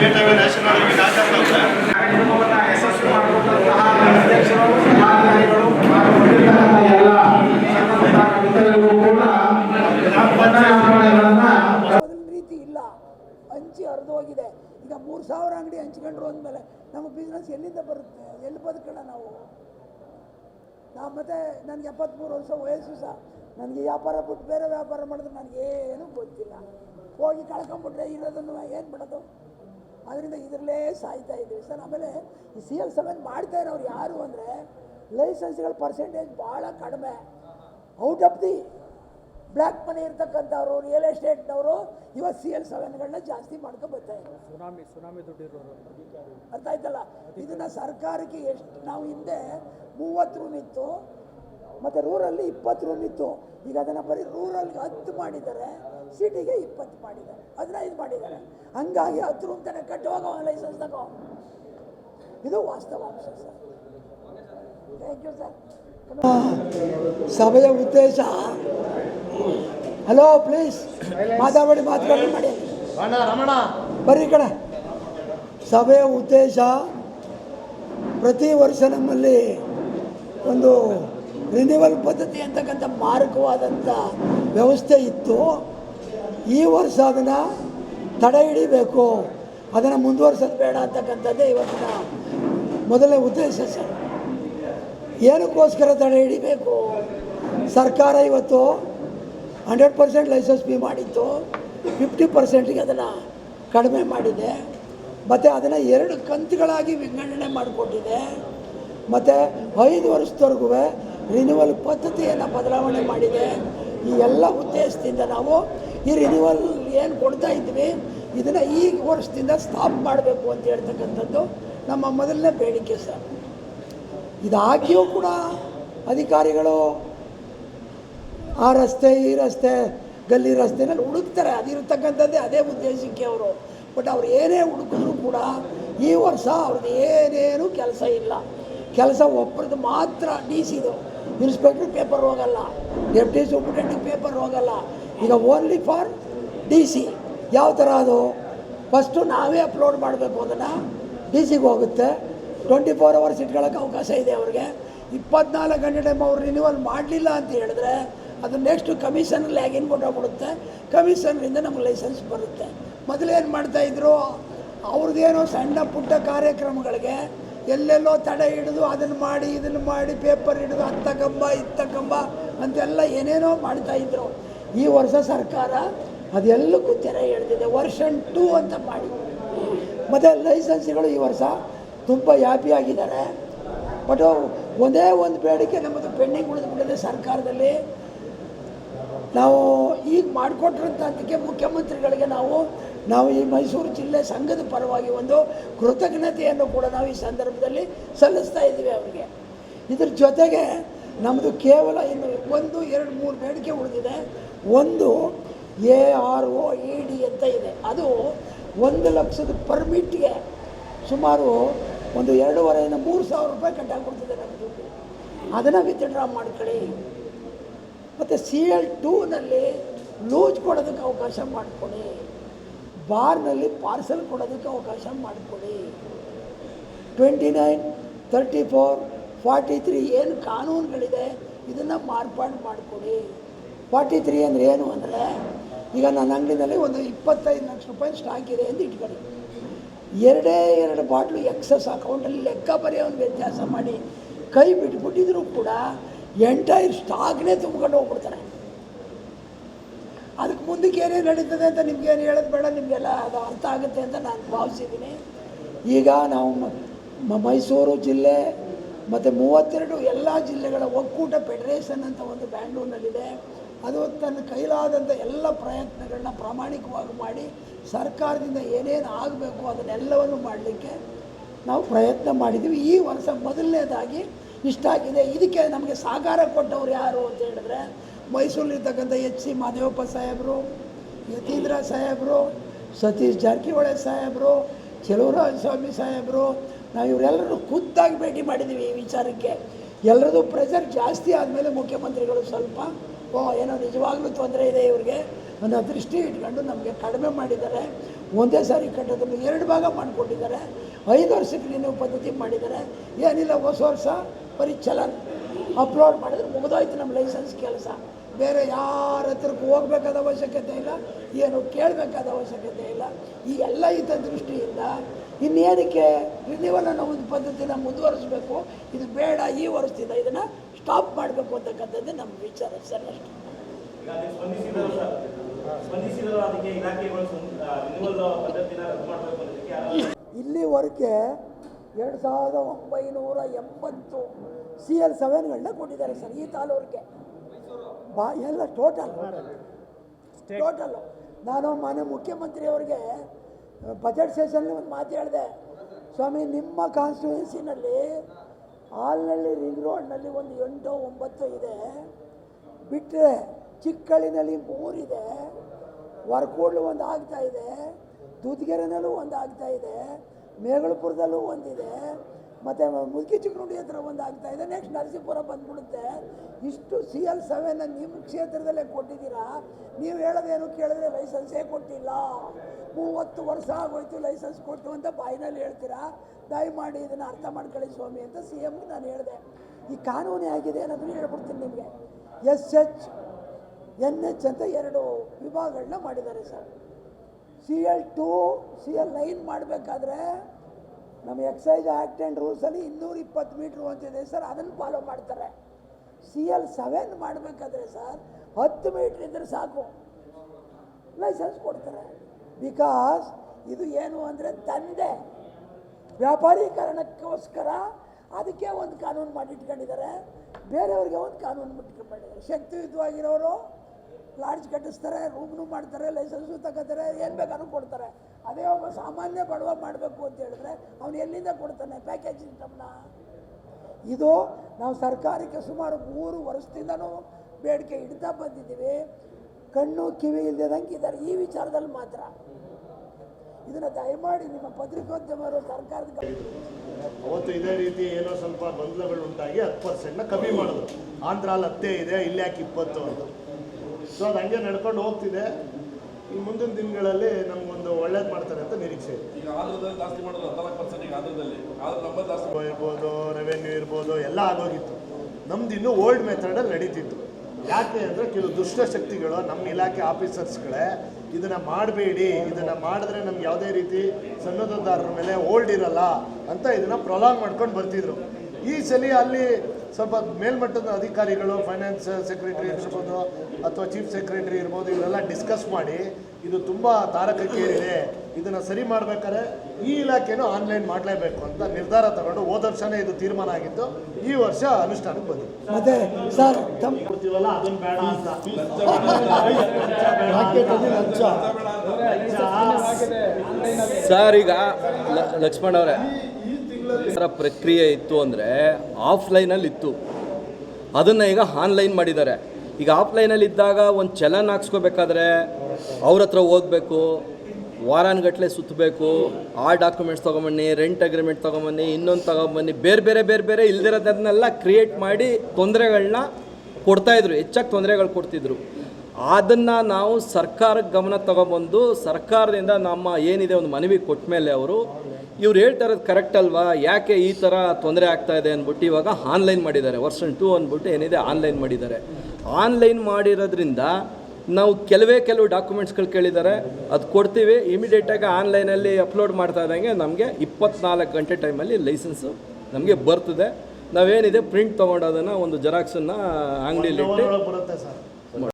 State ಯಶಸ್ವಿ ಎಲ್ಲ ಕೂಡ ರೀತಿ ಇಲ್ಲ. ಹಂಚಿ ಹರಿದು ಹೋಗಿದೆ. ಈಗ ಮೂರು ಸಾವಿರ ಅಂಗಡಿ ಹಂಚ್ಕೊಂಡ್ರು ಅಂದಮೇಲೆ ನಮ್ಮ ಬಿಸ್ನೆಸ್ ಎಲ್ಲಿಂದ ಬರುತ್ತೆ? ಎಲ್ಲಿ ಬದುಕೋಣ ನಾವು? ನಾವು ಮತ್ತೆ ನನಗೆ ಎಪ್ಪತ್ತ್ಮೂರು ವರ್ಷ ವಯಸ್ಸು ಸಹ ನನಗೆ ವ್ಯಾಪಾರ ಬಿಟ್ಟು ಬೇರೆ ವ್ಯಾಪಾರ ಮಾಡಿದ್ರೆ ನನಗೇನು ಗೊತ್ತಿಲ್ಲ. ಹೋಗಿ ಕಳ್ಕೊಂಬಿಟ್ರೆ ಇರೋದನ್ನು ಏನು ಬಿಡೋದು ಅದರಿಂದ ಇದರಲ್ಲೇ ಸಾಯ್ತಾ ಇದ್ದೀವಿ. ಸರ್ ಆಮೇಲೆ ಈ ಸಿ ಎಲ್ ಸೆವೆನ್ ಮಾಡ್ತಾ ಇರೋರು ಯಾರು ಅಂದರೆ ಲೈಸೆನ್ಸ್ಗಳ ಪರ್ಸೆಂಟೇಜ್ ಭಾಳ ಕಡಿಮೆ. Out of the black money ಇರ್ತಕ್ಕಂಥವ್ರು ರಿಯಲ್ ಎಸ್ಟೇಟ್ನವರು ಇವತ್ತು ಸಿ ಎಲ್ ಸೆವೆನ್ಗಳನ್ನ ಜಾಸ್ತಿ ಮಾಡ್ಕೊಂಡು ಬರ್ತಾ ಇದ್ದಾರೆ ಸುನಾಮಿ ಸುನಾಮಿ ದುಡ್ಡಿರೋರು ಅರ್ಥ ಆಯ್ತಲ್ಲ? ಇದನ್ನ ಸರ್ಕಾರಕ್ಕೆ ಎಷ್ಟು ನಾವು ಹಿಂದೆ ಮೂವತ್ತು ರೂಮ್ ಇತ್ತು. ಮತ್ತು ರೂರಲ್ಲಿ ಇಪ್ಪತ್ತು ರೂಮ್ ಇತ್ತು. ಈಗ ಅದನ್ನು ಬರೀ ರೂರಲ್ಗೆ ಹತ್ತು ಮಾಡಿದ್ದಾರೆ ಸಿಟಿಗೆ ಇಪ್ಪತ್ತು ಮಾಡಿದ್ದಾರೆ ಹದಿನೈದು ಮಾಡಿದ್ದಾರೆ. ಹಂಗಾಗಿ ಹತ್ತು ರೂಮ್ ತನಕ ಕಟ್ಟುವಾಗ ಲೈಸೆನ್ಸ್ ತಗೋ. ಇದು ವಾಸ್ತವಾಂಶ ಸರ್. ಥ್ಯಾಂಕ್ ಯು ಸರ್ ಸಭೆಯ ಉದ್ದೇಶ. ಹಲೋ ಪ್ಲೀಸ್ ಮಾತಾಡಿ ಮಾತುಕತೆ ಮಾಡಿ. ಬರೀ ಕಡೆ ಸಭೆಯ ಉದ್ದೇಶ ಪ್ರತಿ ವರ್ಷ ನಮ್ಮಲ್ಲಿ ಒಂದು ರಿನಿವಲ್ ಪದ್ಧತಿ ಅಂತಕ್ಕಂಥ ಮಾರಕವಾದಂಥ ವ್ಯವಸ್ಥೆ ಇತ್ತು. ಈ ವರ್ಷ ಅದನ್ನು ತಡೆ ಹಿಡಿಬೇಕು. ಅದನ್ನು ಮುಂದುವರ್ಸೋದು ಬೇಡ ಅಂತಕ್ಕಂಥದ್ದೇ ಇವತ್ತಿನ ಮೊದಲನೇ ಉದ್ದೇಶ ಸರ್. ಏನಕ್ಕೋಸ್ಕರ ತಡೆ ಹಿಡಿಬೇಕು? ಸರ್ಕಾರ ಇವತ್ತು ಹಂಡ್ರೆಡ್ ಪರ್ಸೆಂಟ್ ಲೈಸೆನ್ಸ್ ಫೀ ಮಾಡಿತ್ತು. ಫಿಫ್ಟಿ ಪರ್ಸೆಂಟಿಗೆ ಅದನ್ನು ಕಡಿಮೆ ಮಾಡಿದೆ. ಮತ್ತು ಅದನ್ನು ಎರಡು ಕಂತುಗಳಾಗಿ ವಿಂಗಡಣೆ ಮಾಡಿಕೊಟ್ಟಿದೆ ಮತ್ತು ಐದು ವರ್ಷದವರೆಗೂ ರಿನ್ಯೂವಲ್ ಪದ್ಧತಿಯನ್ನು ಬದಲಾವಣೆ ಮಾಡಿದೆ. ಈ ಎಲ್ಲ ಉದ್ದೇಶದಿಂದ ನಾವು ಈ ರಿನ್ಯೂವಲ್ ಏನು ಕೊಡ್ತಾ ಇದ್ವಿ, ಇದನ್ನು ಈ ವರ್ಷದಿಂದ ಸ್ಟಾಪ್ ಮಾಡಬೇಕು ಅಂತ ಹೇಳ್ತಕ್ಕಂಥದ್ದು ನಮ್ಮ ಮೊದಲನೇ ಬೇಡಿಕೆ ಸರ್. ಇದಾಗಿಯೂ ಕೂಡ ಅಧಿಕಾರಿಗಳು ಆ ರಸ್ತೆ, ಈ ರಸ್ತೆ, ಗಲ್ಲಿ ರಸ್ತೆನಲ್ಲಿ ಹುಡುಕ್ತಾರೆ. ಅದಿರ್ತಕ್ಕಂಥದ್ದೇ ಅದೇ ಉದ್ದೇಶಕ್ಕೆ ಅವರು. ಬಟ್ ಅವ್ರು ಏನೇ ಹುಡುಕಿದ್ರು ಕೂಡ ಈ ವರ್ಷ ಅವ್ರದ್ದು ಏನೇನು ಕೆಲಸ ಇಲ್ಲ. ಕೆಲಸ ಒಬ್ಬರದ್ದು ಮಾತ್ರ ಡಿ ಸಿದು ಇನ್ಸ್ಪೆಕ್ಟ್ರ್ ಪೇಪರ್ ಹೋಗಲ್ಲ, ಡೆಪ್ಟಿ ಸೂಪ್ರಿಟೆಂಡಿಂಗ್ ಪೇಪರ್ ಹೋಗಲ್ಲ. ಈಗ ಓನ್ಲಿ ಫಾರ್ ಡಿ ಸಿ ಯಾವ ಥರ ಅದು? ಫಸ್ಟು ನಾವೇ ಅಪ್ಲೋಡ್ ಮಾಡಬೇಕು ಅದನ್ನು. ಡಿ ಸಿಗೆ ಹೋಗುತ್ತೆ. ಟ್ವೆಂಟಿ ಫೋರ್ ಅವರ್ಸ್ ಇಟ್ಕೊಳ್ಳೋಕೆ ಅವಕಾಶ ಇದೆ ಅವ್ರಿಗೆ. ಇಪ್ಪತ್ನಾಲ್ಕು ಗಂಟೆ ಟೈಮ್ ಅವ್ರು ರಿನ್ಯೂವಲ್ ಮಾಡಲಿಲ್ಲ ಅಂತ ಹೇಳಿದ್ರೆ ಅದು ನೆಕ್ಸ್ಟ್ ಕಮಿಷನ್ ಲ್ಯಾಗಿನ್ ಕೊಟ್ಟೋಗ್ಬಿಡುತ್ತೆ ಕಮಿಷನ್ನಿಂದ ನಮ್ಗೆ ಲೈಸೆನ್ಸ್ ಬರುತ್ತೆ. ಮೊದಲೇನು ಮಾಡ್ತಾಯಿದ್ರು ಅವ್ರದ್ದೇನೋ ಸಣ್ಣ ಪುಟ್ಟ ಕಾರ್ಯಕ್ರಮಗಳಿಗೆ ಎಲ್ಲೆಲ್ಲೋ ತಡೆ ಹಿಡಿದು ಅದನ್ನು ಮಾಡಿ, ಇದನ್ನು ಮಾಡಿ ಪೇಪರ್ ಹಿಡಿದು ಅತ್ತ ಕಂಬ, ಇತ್ತ ಕಂಬ ಅಂತೆಲ್ಲ ಏನೇನೋ ಮಾಡ್ತಾಯಿದ್ರು ಈ ವರ್ಷ ಸರ್ಕಾರ ಅದೆಲ್ಲಕ್ಕೂ ತೆರೆ ಎಳೆದಿದೆ ವರ್ಷನ್ ಟೂ ಅಂತ ಮಾಡಿ. ಮತ್ತು ಲೈಸೆನ್ಸ್ಗಳು ಈ ವರ್ಷ ತುಂಬ ಹ್ಯಾಪಿಯಾಗಿದ್ದಾರೆ ಬಟ್ ಒಂದೇ ಒಂದು ಬೇಡಿಕೆ ನಮ್ಮದು ಪೆಂಡಿಂಗ್ ಉಳಿದುಬಿಟ್ಟಿದೆ ಸರ್ಕಾರದಲ್ಲಿ. ನಾವು ಈಗ ಮಾಡಿಕೊಟ್ರಂಥದ್ದಕ್ಕೆ ಮುಖ್ಯಮಂತ್ರಿಗಳಿಗೆ ನಾವು ನಾವು ಈ ಮೈಸೂರು ಜಿಲ್ಲೆ ಸಂಘದ ಪರವಾಗಿ ಒಂದು ಕೃತಜ್ಞತೆಯನ್ನು ಕೂಡ ನಾವು ಈ ಸಂದರ್ಭದಲ್ಲಿ ಸಲ್ಲಿಸ್ತಾ ಇದ್ದೀವಿ ಅವರಿಗೆ. ಇದ್ರ ಜೊತೆಗೆ ನಮ್ಮದು ಕೇವಲ ಇನ್ನು ಒಂದು, ಎರಡು, ಮೂರು ಬೇಡಿಕೆ ಉಳಿದಿದೆ. ಒಂದು A R O, E D ಅಂತ ಇದೆ. ಅದು ಒಂದು ಲಕ್ಷದ ಪರ್ಮಿಟ್ಗೆ ಸುಮಾರು ಒಂದು ಎರಡೂವರೆಯಿಂದ ಮೂರು ಸಾವಿರ ರೂಪಾಯಿ ಕಟ್ಟಾಕ್ಬಿಡ್ತಿದೆ ನಮ್ಮ ದುಡ್ಡು. ಅದನ್ನು ವಿತ್ಡ್ರಾ ಮಾಡ್ಕೊಳ್ಳಿ. ಮತ್ತು ಸಿ ಎಲ್ ಟೂನಲ್ಲಿ ಲೂಜ್ ಕೊಡೋದಕ್ಕೆ ಅವಕಾಶ ಮಾಡಿಕೊಡಿ. ಬಾರ್ನಲ್ಲಿ ಪಾರ್ಸಲ್ ಕೊಡೋದಕ್ಕೆ ಅವಕಾಶ ಮಾಡಿಕೊಡಿ. Twenty nine thirty four, forty three ಏನು ಕಾನೂನುಗಳಿದೆ, ಇದನ್ನು ಮಾರ್ಪಾಡು ಮಾಡಿಕೊಡಿ. ಫಾರ್ಟಿ ತ್ರೀ ಅಂದರೆ ಏನು ಅಂದರೆ, ಈಗ ನನ್ನ ಅಂಗಡಿನಲ್ಲಿ ಒಂದು ಇಪ್ಪತ್ತೈದು ಲಕ್ಷ ರೂಪಾಯಿ ಸ್ಟಾಕ್ ಇದೆ ಅಂತ ಇಟ್ಕೊಳ್ಳಿ. ಎರಡೇ ಎರಡು ಬಾಟ್ಲು ಎಕ್ಸಸ್ ಅಕೌಂಟಲ್ಲಿ ಲೆಕ್ಕ ಬರೆಯೋನು ವ್ಯತ್ಯಾಸ ಮಾಡಿ, ಕೈ ಬಿಟ್ಬಿಟ್ಟಿದ್ರು ಕೂಡ ಎಂಟೈರ್ ಸ್ಟಾಕ್ನೇ ತುಂಬ್ಕೊಂಡು ಹೋಗ್ಬಿಡ್ತಾರೆ. ಅದಕ್ಕೆ ಮುಂದಕ್ಕೆ ಏನೇನು ನಡೀತದೆ ಅಂತ ನಿಮ್ಗೇನು ಹೇಳೋದು ಬೇಡ, ನಿಮಗೆಲ್ಲ ಅದು ಅರ್ಥ ಆಗುತ್ತೆ ಅಂತ ನಾನು ಭಾವಿಸಿದ್ದೀನಿ. ಈಗ ನಾವು ಮೈಸೂರು ಜಿಲ್ಲೆ ಮತ್ತು ಮೂವತ್ತೆರಡು ಎಲ್ಲ ಜಿಲ್ಲೆಗಳ ಒಕ್ಕೂಟ ಫೆಡರೇಷನ್ ಅಂತ ಒಂದು ಬ್ಯಾಂಗ್ಳೂರಿನಲ್ಲಿದೆ. ಅದು ತನ್ನ ಕೈಲಾದಂಥ ಎಲ್ಲ ಪ್ರಯತ್ನಗಳನ್ನ ಪ್ರಾಮಾಣಿಕವಾಗಿ ಮಾಡಿ ಸರ್ಕಾರದಿಂದ ಏನೇನು ಆಗಬೇಕು ಅದನ್ನೆಲ್ಲವನ್ನು ಮಾಡಲಿಕ್ಕೆ ನಾವು ಪ್ರಯತ್ನ ಮಾಡಿದ್ದೀವಿ ಈ ವರ್ಷ ಮೊದಲನೇದಾಗಿ ಇಷ್ಟಾಗಿದೆ. ಇದಕ್ಕೆ ನಮಗೆ ಸಹಕಾರ ಕೊಟ್ಟವ್ರು ಯಾರು ಅಂತ ಹೇಳಿದ್ರೆ ಮೈಸೂರಲ್ಲಿರ್ತಕ್ಕಂಥ ಎಚ್ ಸಿ ಮಾದೇವಪ್ಪ ಸಾಹೇಬರು, ಯತೀಂದ್ರ ಸಾಹೇಬರು, ಸತೀಶ್ ಜಾರಕಿಹೊಳಿ ಸಾಹೇಬರು, ಚೆಲುವರಾಜ ಸ್ವಾಮಿ ಸಾಹೇಬರು, ನಾವು ಇವರೆಲ್ಲರೂ ಖುದ್ದಾಗಿ ಭೇಟಿ ಮಾಡಿದ್ದೀವಿ ಈ ವಿಚಾರಕ್ಕೆ. ಎಲ್ಲರದು ಪ್ರೆಷರ್ ಜಾಸ್ತಿ ಆದಮೇಲೆ ಮುಖ್ಯಮಂತ್ರಿಗಳು ಸ್ವಲ್ಪ, ಓ, ಏನೋ ನಿಜವಾಗ್ಲೂ ತೊಂದರೆ ಇದೆ ಇವ್ರಿಗೆ ಒಂದು ದೃಷ್ಟಿ ಇಟ್ಕೊಂಡು ನಮಗೆ ಕಡಿಮೆ ಮಾಡಿದ್ದಾರೆ. ಒಂದೇ ಸಾರಿ ಕಟ್ಟೋದನ್ನು ಎರಡು ಭಾಗ ಮಾಡಿಕೊಟ್ಟಿದ್ದಾರೆ ಐದು ವರ್ಷಕ್ಕೆ ನೀವು ಪದ್ಧತಿ ಮಾಡಿದ್ದಾರೆ. ಏನಿಲ್ಲ, ಹೊಸ ವರ್ಷ ಬರೀ ಚಲನ್ ಅಪ್ಲೋಡ್ ಮಾಡಿದ್ರೆ ಮುಗಿದೋಯ್ತು ನಮ್ಮ ಲೈಸೆನ್ಸ್ ಕೆಲಸ. ಬೇರೆ ಯಾರ ಹತ್ರಕ್ಕೂ ಹೋಗ್ಬೇಕಾದ ಅವಶ್ಯಕತೆ ಇಲ್ಲ ಏನು ಕೇಳಬೇಕಾದ ಅವಶ್ಯಕತೆ ಇಲ್ಲ. ಈ ಎಲ್ಲ ಇದ್ದ ದೃಷ್ಟಿಯಿಂದ ಇನ್ನೇನಕ್ಕೆ ರಿನ್ಯೂವಲ್ ಅನ್ನೋ ಒಂದು ಪದ್ಧತಿನ ಮುಂದುವರಿಸಬೇಕು ಇದು ಬೇಡ ಈ ವರ್ಷದಿಂದ ಇದನ್ನು ಸ್ಟಾಪ್ ಮಾಡಬೇಕು ಅಂತಕ್ಕಂಥದ್ದು ನಮ್ಮ ವಿಚಾರ ಸರ್ ಅಷ್ಟೇ. ಇಲ್ಲಿವರೆಗೆ ಎರಡು ಸಾವಿರದ ಒಂಬೈನೂರ ಎಂಬತ್ತು ಸಿ ಎಲ್ ಸೆವೆನ್ಗಳನ್ನ ಕೊಟ್ಟಿದ್ದಾರೆ ಸರ್ ಈ ತಾಲೂರಿಗೆ ಬಾ ಎಲ್ಲ ಟೋಟಲ್ ಟೋಟಲ್ ನಾನು ಮಾನ್ಯ ಮುಖ್ಯಮಂತ್ರಿಯವರಿಗೆ ಬಜೆಟ್ ಸೆಷನ್ಲಿ ಒಂದು ಮಾತು ಹೇಳಿದೆ. ಸ್ವಾಮಿ ನಿಮ್ಮ ಕಾನ್ಸ್ಟಿಟ್ಯೂನ್ಸಿನಲ್ಲಿ ಹಾಲ್ನಳ್ಳಿ ರಿಂಗ್ ರೋಡ್ನಲ್ಲಿ ಒಂದು ಎಂಟು ಒಂಬತ್ತು ಇದೆ. ಬಿಟ್ಟರೆ ಚಿಕ್ಕಳ್ಳಿನಲ್ಲಿ ಮೂರಿದೆ ವರ್ಕೂಡ್ಲು ಒಂದು ಆಗ್ತಾ ಇದೆ. ದೂದ್ಗೆರೆನಲ್ಲೂ ಒಂದು ಆಗ್ತಾ ಇದೆ. ಮೇಗಳಪುರದಲ್ಲೂ ಒಂದಿದೆ ಮತ್ತು ಮುಲ್ಕಿ ಚಿಕ್ಕನುಡಿ ಹತ್ರ ಒಂದು ಆಗ್ತಾ ಇದೆ. ನೆಕ್ಸ್ಟ್ ನರಸೀಪುರ ಬಂದ್ಬಿಡುತ್ತೆ. ಇಷ್ಟು ಸಿ ಎಲ್ ಸೆವೆನ್ ನಿಮ್ಮ ಕ್ಷೇತ್ರದಲ್ಲೇ ಕೊಟ್ಟಿದ್ದೀರಾ? ನೀವು ಹೇಳೋದೇನು ಕೇಳಿದ್ರೆ ಲೈಸೆನ್ಸೇ ಕೊಟ್ಟಿಲ್ಲ. ಮೂವತ್ತು ವರ್ಷ ಆಗೋಯ್ತು ಲೈಸೆನ್ಸ್ ಕೊಟ್ಟು ಅಂತ ಬಾಯಿನಲ್ಲಿ ಹೇಳ್ತೀರಾ? ದಯಮಾಡಿ ಇದನ್ನು ಅರ್ಥ ಮಾಡ್ಕೊಳ್ಳಿ ಸ್ವಾಮಿ ಅಂತ ಸಿ ಎಮ್ಗೆ ನಾನು ಹೇಳಿದೆ. ಈ ಕಾನೂನು ಆಗಿದೆ ಅನ್ನೋದನ್ನು ಹೇಳ್ಬಿಡ್ತೀನಿ ನಿಮಗೆ. ಎಸ್ ಎಚ್ ಎನ್ ಎಚ್ ಅಂತ ಎರಡು ವಿಭಾಗಗಳನ್ನ ಮಾಡಿದ್ದಾರೆ sir. C L two C L nine ಮಾಡಬೇಕಾದ್ರೆ ನಮ್ಮ ಎಕ್ಸೈಸ್ ಆ್ಯಕ್ಟ್ ಆ್ಯಂಡ್ ರೂಲ್ಸಲ್ಲಿ ಇನ್ನೂರ ಇಪ್ಪತ್ತು ಮೀಟ್ರ್ ಅಂತಿದೆ ಸರ್, ಅದನ್ನು ಫಾಲೋ ಮಾಡ್ತಾರೆ. ಸಿ ಎಲ್ ಸೆವೆನ್ ಮಾಡಬೇಕಾದ್ರೆ ಸರ್, ಹತ್ತು ಮೀಟ್ರ್ ಇದ್ರೆ ಸಾಕು. ಲೈಸೆನ್ಸ್ ಕೊಡ್ತಾರೆ. ಬಿಕಾಸ್ ಇದು ಏನು ಅಂದರೆ ದಂಧೆ. ವ್ಯಾಪಾರೀಕರಣಕ್ಕೋಸ್ಕರ ಅದಕ್ಕೆ ಒಂದು ಕಾನೂನು ಮಾಡಿಟ್ಕೊಂಡಿದ್ದಾರೆ. ಬೇರೆಯವ್ರಿಗೆ ಒಂದು ಕಾನೂನು ಮಾಡಿಟ್ಕೊಂಡಿದ್ದಾರೆ ಶಕ್ತಿಯುತವಾಗಿರೋರು ಲಾಡ್ಜ್ ಕಟ್ಟಿಸ್ತಾರೆ, ರೂಮ್ನು ಮಾಡ್ತಾರೆ, ಲೈಸೆನ್ಸು ತಗೋತಾರೆ, ಏನು ಬೇಕಾದ್ರೂ ಕೊಡ್ತಾರೆ. ಅದೇ ಒಬ್ಬ ಸಾಮಾನ್ಯ ಬಡವ ಮಾಡಬೇಕು ಅಂತ ಹೇಳಿದ್ರೆ ಅವನು ಎಲ್ಲಿಂದ ಕೊಡ್ತಾನೆ ಪ್ಯಾಕೇಜ್ ಇನ್ಕಮ್ನ ಇದು ನಾವು ಸರ್ಕಾರಕ್ಕೆ ಸುಮಾರು ಮೂರು ವರ್ಷದಿಂದನೂ ಬೇಡಿಕೆ ಇಡ್ತಾ ಬಂದಿದ್ದೀವಿ. ಕಣ್ಣು ಕಿವಿ ಇಲ್ಲದಂಗೆ ಇದ್ದಾರೆ. ಈ ವಿಚಾರದಲ್ಲಿ ಮಾತ್ರ. ಇದನ್ನು ದಯಮಾಡಿ ನಿಮ್ಮ ಪತ್ರಿಕೋದ್ಯಮರು ಸರ್ಕಾರದ ಅವತ್ತು ಇದೇ ರೀತಿ ಏನೋ ಸ್ವಲ್ಪ ಗೊಂದಲಗಳು ಉಂಟಾಗಿ ಹತ್ತು ಪರ್ಸೆಂಟ್ನ ಕಮ್ಮಿ ಮಾಡೋದು. ಆಂಧ್ರಲ್ಲಿ ಹತ್ತೇ ಇದೆ, ಇಲ್ಲಿ ಯಾಕೆ ಇಪ್ಪತ್ತು ಅಂತ. ಸೊ ಅದು ಹಂಗೆ ನಡ್ಕೊಂಡು ಹೋಗ್ತಿದೆ. ಈ ಮುಂದಿನ ದಿನಗಳಲ್ಲಿ ನಮಗೊಂದು ಒಳ್ಳೇದು ಮಾಡ್ತಾರೆ ಅಂತ ನಿರೀಕ್ಷೆ. ಇದೆ ಈಗ ಆಂಧ್ರದಲ್ಲಿ ಜಾಸ್ತಿ ಮಾಡೋದು ಹದಿನಾಲ್ಕು ಪರ್ಸೆಂಟ್ ಈಗ ಆಂಧ್ರದಲ್ಲಿ ಆದ್ರೆ ನಮ್ಮಲ್ಲಿ ಜಾಸ್ತಿ ಇರ್ಬೋದು ರೆವೆನ್ಯೂ ಇರ್ಬೋದು ಎಲ್ಲ ಆಗೋಗಿತ್ತು. ನಮ್ದು ಇನ್ನೂ ಓಲ್ಡ್ ಮೆಥಡಲ್ಲಿ ನಡೀತಿತ್ತು. ಯಾಕೆ ಅಂದರೆ ಕೆಲವು ದುಷ್ಟಶಕ್ತಿಗಳು ನಮ್ಮ ಇಲಾಖೆ ಆಫೀಸರ್ಸ್ಗಳೇ ಇದನ್ನು ಮಾಡಬೇಡಿ ಇದನ್ನು ಮಾಡಿದ್ರೆ ನಮ್ಗೆ ಯಾವುದೇ ರೀತಿ ಸಣ್ಣದಾರರ ಮೇಲೆ ಓಲ್ಡ್ ಇರಲ್ಲ ಅಂತ ಇದನ್ನು ಪ್ರೊಲಾಂಗ್ ಮಾಡ್ಕೊಂಡು ಬರ್ತಿದ್ರು. ಈ ಸಲ ಅಲ್ಲಿ ಸ್ವಲ್ಪ ಮೇಲ್ಮಟ್ಟದ ಅಧಿಕಾರಿಗಳು ಫೈನಾನ್ಸ್ ಸೆಕ್ರೆಟರಿ ಇರ್ಬೋದು ಅಥವಾ ಚೀಫ್ ಸೆಕ್ರೆಟರಿ ಇರ್ಬೋದು ಇವರೆಲ್ಲ ಡಿಸ್ಕಸ್ ಮಾಡಿ ಇದು ತುಂಬ ತಾರಕಕ್ಕೇರಿದೆ. ಇದನ್ನು ಸರಿ ಮಾಡಬೇಕಾದ್ರೆ ಈ ಇಲಾಖೆನೂ ಆನ್ಲೈನ್ ಮಾಡಲೇಬೇಕು ಅಂತ ನಿರ್ಧಾರ ತಗೊಂಡು ಹೋದ ವರ್ಷನೇ ಇದು ತೀರ್ಮಾನ ಆಗಿತ್ತು. ಈ ವರ್ಷ ಅನುಷ್ಠಾನಕ್ಕೆ ಬಂದಿದೆ. ಮತ್ತೆ ಸರ್ ತಮ್ಮ ಕೊಡ್ತೀವಲ್ಲ ಅದನ್ನ ಬೇಡ ಅಂತ ಸರ್ ಈಗ ಲಕ್ಷ್ಮಣ್ ಅವರೇ ಥರ ಪ್ರಕ್ರಿಯೆ ಇತ್ತು ಅಂದರೆ ಆಫ್ಲೈನಲ್ಲಿ ಇತ್ತು. ಅದನ್ನು ಈಗ ಆನ್ಲೈನ್ ಮಾಡಿದ್ದಾರೆ. ಈಗ ಆಫ್ಲೈನಲ್ಲಿ ಇದ್ದಾಗ ಒಂದು ಚಲನ್ ಹಾಕ್ಸ್ಕೋಬೇಕಾದ್ರೆ ಅವ್ರ ಹತ್ರ ಓದಬೇಕು ವಾರಾನ್ಗಟ್ಲೆ ಸುತ್ತಬೇಕು ಆ ಡಾಕ್ಯುಮೆಂಟ್ಸ್ ತೊಗೊಂಬನ್ನಿ ರೆಂಟ್ ಅಗ್ರಿಮೆಂಟ್ ತೊಗೊಂಬನ್ನಿ, ಇನ್ನೊಂದು ತೊಗೊಂಬನ್ನಿ, ಬೇರೆ ಬೇರೆ ಬೇರೆ ಬೇರೆ ಇಲ್ದಿರೋದನ್ನೆಲ್ಲ ಕ್ರಿಯೇಟ್ ಮಾಡಿ ತೊಂದರೆಗಳನ್ನ ಕೊಡ್ತಾಯಿದ್ರು ಹೆಚ್ಚಾಗಿ ತೊಂದರೆಗಳು ಕೊಡ್ತಿದ್ರು. ಅದನ್ನು ನಾವು ಸರ್ಕಾರಕ್ಕೆ ಗಮನ ತಗೊಬಂದು ಸರ್ಕಾರದಿಂದ ನಮ್ಮ ಏನಿದೆ ಒಂದು ಮನವಿ ಕೊಟ್ಟ ಮೇಲೆ ಅವರು, ಇವ್ರು ಹೇಳ್ತಾ ಇರೋದು ಕರೆಕ್ಟ್ ಅಲ್ವಾ? ಯಾಕೆ ಈ ಥರ ತೊಂದರೆ ಆಗ್ತಾ ಇದೆ ಅಂದ್ಬಿಟ್ಟು ಇವಾಗ ಆನ್ಲೈನ್ ಮಾಡಿದ್ದಾರೆ. ವರ್ಷನ್ ಟೂ ಅಂದ್ಬಿಟ್ಟು ಏನಿದೆ? ಆನ್ಲೈನ್ ಮಾಡಿದ್ದಾರೆ. ಆನ್ಲೈನ್ ಮಾಡಿರೋದ್ರಿಂದ ನಾವು ಕೆಲವೇ ಕೆಲವು ಡಾಕ್ಯುಮೆಂಟ್ಸ್ಗಳು ಕೇಳಿದ್ದಾರೆ. ಅದು ಕೊಡ್ತೀವಿ. ಇಮಿಡಿಯೇಟಾಗಿ ಆನ್ಲೈನಲ್ಲಿ ಅಪ್ಲೋಡ್ ಮಾಡ್ತಾ ಇದ್ದಂಗೆ ನಮಗೆ ಇಪ್ಪತ್ನಾಲ್ಕು ಗಂಟೆ ಟೈಮಲ್ಲಿ ಲೈಸೆನ್ಸು ನಮಗೆ ಬರ್ತದೆ. ನಾವೇನಿದೆ? ಪ್ರಿಂಟ್ ತೊಗೊಂಡು ಅದನ್ನು ಒಂದು ಜೆರಾಕ್ಸನ್ನು ಅಂಗಡಿಯಲ್ಲಿ